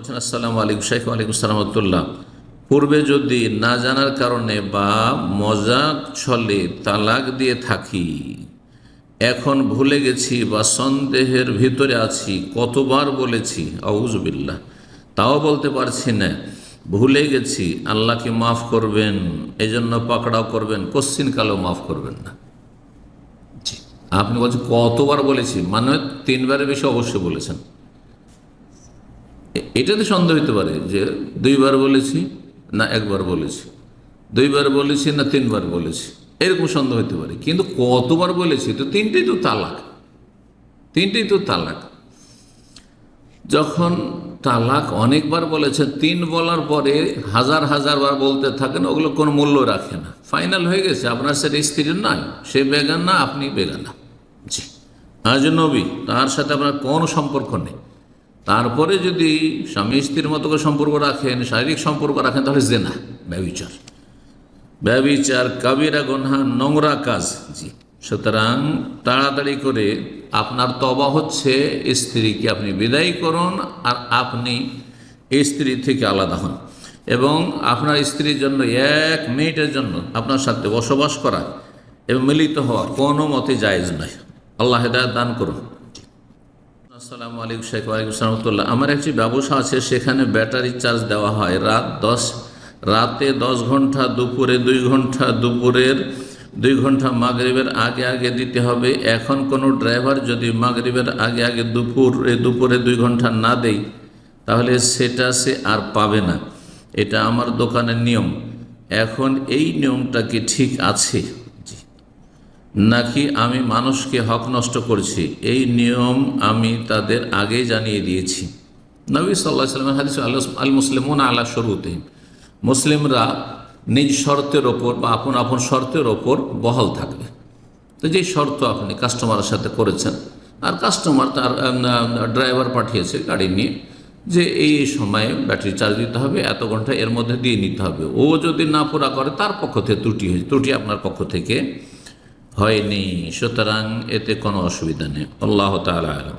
বলছেন, আসসালামু আলাইকুম শেখ ওয়ালাইকুম সালামতুল্লাহ পূর্বে যদি না জানার কারণে বা মজাক ছলে তালাক দিয়ে থাকি, এখন ভুলে গেছি বা সন্দেহের ভিতরে আছি, কতবার বলেছি আউজবিল্লাহ তাও বলতে পারছি না। ভুলে গেছি, আল্লাহকে মাফ করবেন, এজন্য পাকড়াও করবেন, কোশ্চিন কালেও মাফ করবেন না। আপনি বলছেন, কতবার বলেছি? মানে তিনবারের বেশি অবশ্যই বলেছেন। এটাতে সন্দেহ হতে পারে যে দুইবার বলেছি না একবার বলেছি। দুইবার বলেছি না তিনবার বলেছি। এরকম সন্দেহ হতে পারে। কিন্তু কতবার বলেছি তো তিনটেই তো তালাক। তিনটেই তো তালাক। যখন তালাক অনেকবার বলেছে তিন বলার পরে হাজার হাজার বার বলতে থাকেন, ওগুলো কোনো মূল্য রাখে না। ফাইনাল হয়ে গেছে, আপনার সেটা স্ত্রীর নয় সে বেগান না, আপনি বেগানা জি। আজ নবী, তার সাথে আপনার কোনো সম্পর্ক নেই। তারপরে যদি স্বামী স্ত্রীর মতো সম্পর্ক রাখেন, শারীরিক সম্পর্ক রাখেন, তাহলে জেনা ব্যবিচার ব্যবিচার কাবিরা গনহা, নোংরা কাজ। জি। সুতরাং তাড়াতাড়ি করে আপনার তবা হচ্ছে, স্ত্রীকে আপনি বিদায় করুন আর আপনি স্ত্রী থেকে আলাদা হন। এবং আপনার স্ত্রীর জন্য এক মিনিটের জন্য আপনার সাথে বসবাস করা এবং মিলিত হওয়া কোনো মতে জায়েজ নয়। আল্লাহ হেদায়ত দান করুন। আসসালামু আলাইকুম শেখ ওয়ালাইকুম সালামতুল্লাহ আমার একটি ব্যবসা আছে, সেখানে ব্যাটারি চার্জ দেওয়া হয় রাত দশ, রাতে দশ ঘণ্টা, দুপুরে দুই ঘণ্টা, দুপুরের দুই ঘণ্টা, মাগরিবের আগে আগে দিতে হবে। এখন কোনো ড্রাইভার যদি মাগরিবের আগে আগে দুপুর, দুপুরে দুই ঘণ্টা না দেই তাহলে সেটা সে আর পাবে না। এটা আমার দোকানের নিয়ম। এখন এই নিয়মটা কি ঠিক আছে? নাকি আমি মানুষকে হক নষ্ট করছি? এই নিয়ম আমি তাদের আগেই জানিয়ে দিয়েছি। নবী সাল্লাহ সাল্লামের হাদিস আল মুসলিমুন আল্লাহ শুরুতে মুসলিমরা নিজ শর্তের ওপর বা আপন আপন শর্তের ওপর বহাল থাকবে। তো যে শর্ত আপনি কাস্টমারের সাথে করেছেন, আর কাস্টমার তার ড্রাইভার পাঠিয়েছে গাড়ি নিয়ে, যে এই সময়ে ব্যাটারি চার্জ দিতে হবে, এত ঘণ্টা এর মধ্যে দিয়ে নিতে হবে। ও যদি না পুরা করে, তার পক্ষ থেকে ত্রুটি হয়েছে। ত্রুটি আপনার পক্ষ থেকে হয়নি সুতরাং এতে কোনো অসুবিধা নেই। আল্লাহ তালা আলম।